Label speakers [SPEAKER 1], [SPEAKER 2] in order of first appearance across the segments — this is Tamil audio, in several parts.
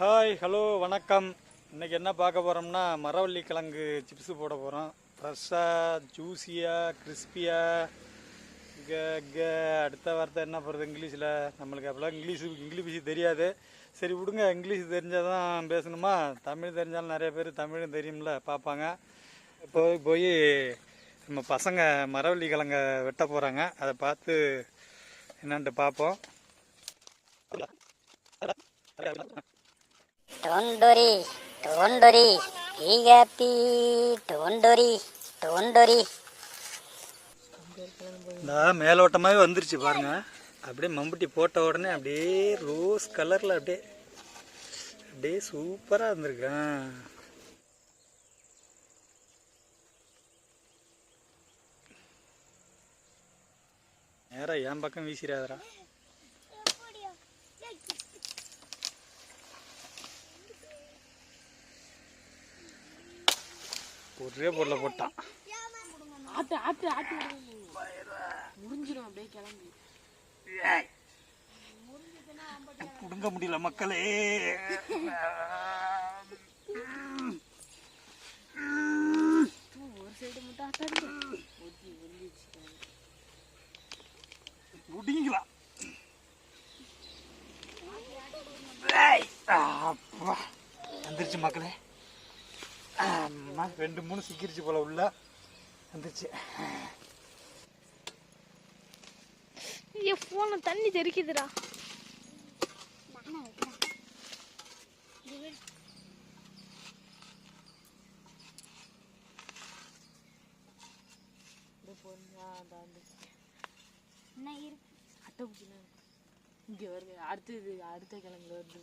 [SPEAKER 1] ஹாய் ஹலோ வணக்கம். இன்னைக்கு என்ன பார்க்க போகிறோம்னா மரவள்ளி கிழங்கு சிப்ஸு போட போகிறோம் ஃப்ரெஷ்ஷாக ஜூஸியாக கிறிஸ்பியாக க க அடுத்த வார்த்தை என்ன போகிறது இங்கிலீஷில்? நம்மளுக்கு அப்போலாம் இங்கிலீஷு இங்கிலீஷ் தெரியாது. சரி விடுங்க. இங்கிலீஷ் தெரிஞ்சால் தான் பேசணுமா? தமிழ் தெரிஞ்சாலும் நிறைய பேர் தமிழும் தெரியும்ல பார்ப்பாங்க. போய் போய் நம்ம பசங்க மரவள்ளி கிழங்க வெட்ட போகிறாங்க அதை பார்த்து என்னன்ட்டு பார்ப்போம்.
[SPEAKER 2] டொண்டொரி டோண்டொரி ஈகப்பி டொண்டொரி டொண்டொரி
[SPEAKER 1] இந்த மேலோட்டமாகவே வந்துருச்சு பாருங்க. அப்படியே மம்புட்டி போட்ட உடனே அப்படியே ரோஸ் கலரில் அப்படியே அப்படியே சூப்பராக இருந்திருக்கேன் நேராக என் பக்கம் வீசிடாதரா ஒரே பொருளை போட்டான்
[SPEAKER 3] ஆட்டு ஆட்டு ஆட்டு. முடிஞ்சிடும் அப்படியே கிளம்பி.
[SPEAKER 1] புடுங்க முடியல மக்களே.
[SPEAKER 3] ஒரு சைடு மட்டும்
[SPEAKER 1] முடிங்களா அப்பா. வந்துருச்சு மக்களே. ரெண்டு மூணு சிக்கிருச்சு போல உள்ள. வந்துருச்சு.
[SPEAKER 4] என் ஃபோன்ல தண்ணி
[SPEAKER 3] பிடிச்சினா இங்கே வருது. அடுத்தது அடுத்த கிழங்கு வருது.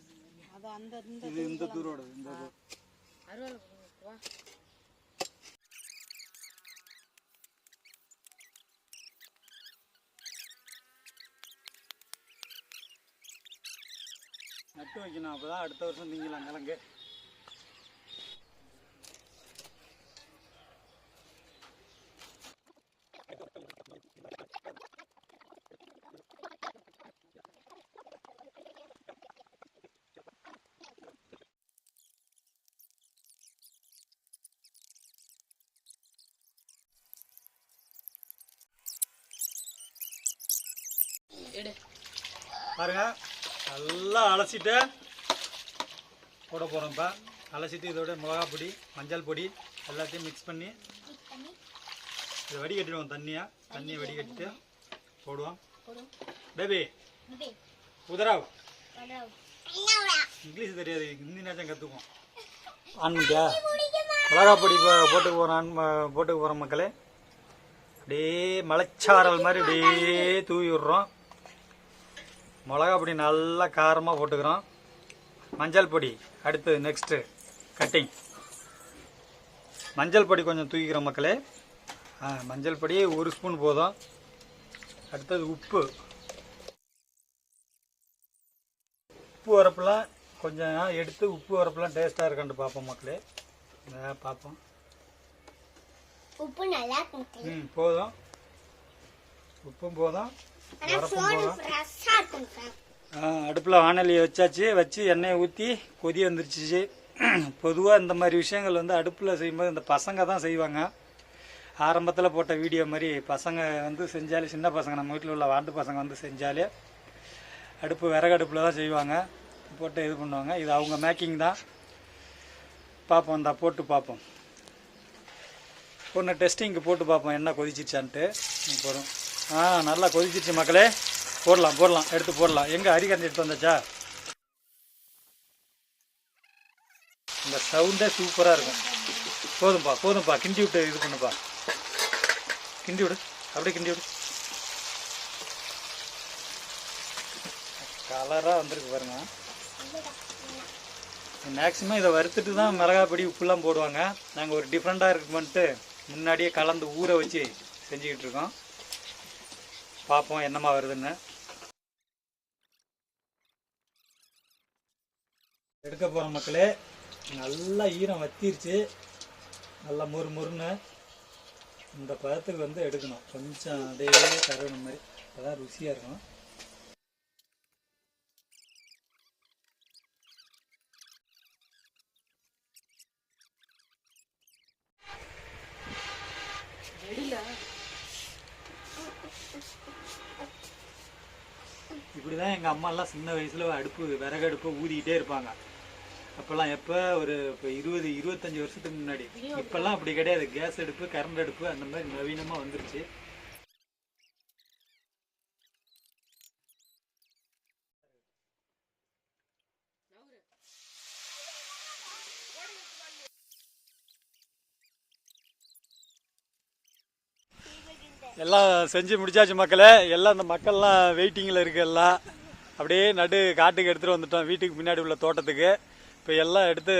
[SPEAKER 3] அது அந்த இந்த
[SPEAKER 1] தூரோட இந்த.
[SPEAKER 3] அருவாள் வா.
[SPEAKER 1] நட்டு வைக்கணும். அப்பதான் அடுத்த வருஷம் திங்கலாம் கிழங்கு.
[SPEAKER 3] எடு.
[SPEAKER 1] பாருங்க நல்லா அலசிட்டு போட போகிறோம் இப்போ. அலசிட்டு இதோட மிளகா பொடி மஞ்சள் பொடி எல்லாத்தையும் மிக்ஸ் பண்ணி இதை வடிகட்டிடுவோம் தண்ணியாக தண்ணியை வடிகட்டிட்டு போடுவோம். பேபி உதராவ். இங்கிலீஷ் தெரியாது ஹிந்தினாச்சும் கற்றுக்குவோம் ஆன்மிட்டியா மிளகா பொடி போட்டுக்க போகிறோம் போட்டுக்க போகிறோம் மக்களே. அப்படியே மலைச்சாரல் மாதிரி அப்படியே தூவி விடுறோம். மிளகா பொடி நல்லா காரமாக போட்டுக்கிறோம். மஞ்சள் பொடி அடுத்தது நெக்ஸ்ட்டு கட்டிங் மஞ்சள் பொடி கொஞ்சம் தூக்கிக்கிறோம் மக்களே. மஞ்சள் பொடி ஒரு ஸ்பூன் போதும். அடுத்தது உப்பு. உப்பு வரப்பெல்லாம் கொஞ்சம் எடுத்து உப்பு வரப்பெல்லாம் டேஸ்ட்டாக இருக்கான்னு பார்ப்போம் மக்களே. பார்ப்போம்.
[SPEAKER 4] உப்பு நல்லா
[SPEAKER 1] ம் போதும். உப்பும் போதும். அடுப்பில் வானொலியை வச்சாச்சு வச்சு எண்ணெயை ஊற்றி கொதி வந்துருச்சு பொதுவாக இந்த மாதிரி விஷயங்கள் வந்து அடுப்பில் செய்யும்போது இந்த பசங்க தான் செய்வாங்க. ஆரம்பத்தில் போட்ட வீடியோ மாதிரி பசங்க வந்து செஞ்சாலே சின்ன பசங்க நம்ம வீட்டில் உள்ள வாண்டு பசங்க வந்து செஞ்சாலே அடுப்பு விறகு அடுப்பில் தான் செய்வாங்க. போட்டு இது பண்ணுவாங்க. இது அவங்க மேக்கிங் தான். பார்ப்போம் இந்த போட்டு பார்ப்போம் ஒன்று டெஸ்டிங்க்கு போட்டு பார்ப்போம் என்ன கொதிச்சிச்சான்ட்டு போகிறோம் ஆ நல்லா கொதிச்சிருச்சு மக்களே. போடலாம் போடலாம். எடுத்து போடலாம். எங்கே அரிகரண்டி எடுத்து வந்தாச்சா? இந்த சவுண்டே சூப்பராக இருக்கும். போதும்பா போதும்பா. கிண்டி விட்டு இது பண்ணுப்பா. கிண்டி விடு. அப்படியே கிண்டி விடு. கலராக வந்திருக்கு பாருங்க. மேக்ஸிமம் இதை வறுத்துட்டு தான் மிளகாப்பொடி உப்புலாம் போடுவாங்க. நாங்கள் ஒரு டிஃப்ரெண்ட்டாக இருக்குமென்ட்டு முன்னாடியே கலந்து ஊற வச்சு செஞ்சுக்கிட்டு இருக்கோம். பார்ப்போம் என்னமா வருதுன்னு. எடுக்க போகிற மக்களே. நல்லா ஈரம் வத்திருச்சு. நல்லா மொறு மொறுன்னு இந்த பதத்துக்கு வந்து எடுக்கணும். கொஞ்சம் அதே கருவணும் மாதிரி. அப்பதான் ருசியாக இருக்கும். இப்படிதான் எங்க அம்மா எல்லாம் சின்ன வயசுல அடுப்பு விறகு அடுப்பு ஊதிக்கிட்டே இருப்பாங்க. அப்பெல்லாம் எப்ப? ஒரு இப்போ இருபது இருபத்தஞ்சு வருஷத்துக்கு முன்னாடி. இப்பெல்லாம் அப்படி கிடையாது. கேஸ் அடுப்பு கரண்ட் அடுப்பு அந்த மாதிரி நவீனமா வந்துருச்சு. எல்லாம் செஞ்சு முடிச்சாச்சு மக்களே. எல்லாம் இந்த மக்கள்லாம் வெயிட்டிங்கில் இருக்கு எல்லாம். அப்படியே நடு காட்டுக்கு எடுத்துகிட்டு வந்துட்டோம். வீட்டுக்கு பின்னாடி உள்ள தோட்டத்துக்கு. இப்போ எல்லாம் எடுத்து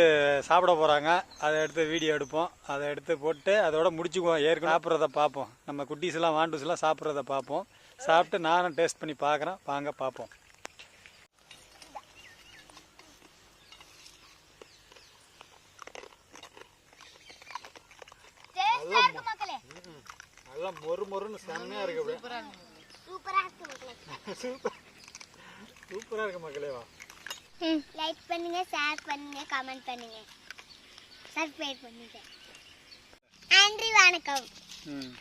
[SPEAKER 1] சாப்பிட போகிறாங்க அதை எடுத்து வீடியோ எடுப்போம். அதை எடுத்து போட்டு அதோட முடிச்சுக்குவோம். ஏற்கனவே சாப்பிட்றத பார்ப்போம். நம்ம குட்டீஸ்லாம் வாண்டூஸ்லாம் சாப்பிட்றத பார்ப்போம். சாப்பிட்டு நானும் டேஸ்ட் பண்ணி பார்க்குறேன். வாங்க பார்ப்போம்
[SPEAKER 4] மக்களே
[SPEAKER 1] நல்லா மொறு மொறுன்னு செம்மையாக இருக்கு அப்படியே.
[SPEAKER 4] சூப்பரா இருக்கு. மக்களே.
[SPEAKER 1] சூப்பர். சூப்பராக இருக்கு மக்களே வா.
[SPEAKER 4] லைக் பண்ணுங்க ஷேர் பண்ணுங்க கமெண்ட் பண்ணுங்க. சப்ஸ்கிரைப் பண்ணுங்க. நன்றி வணக்கம்.
[SPEAKER 1] ம்.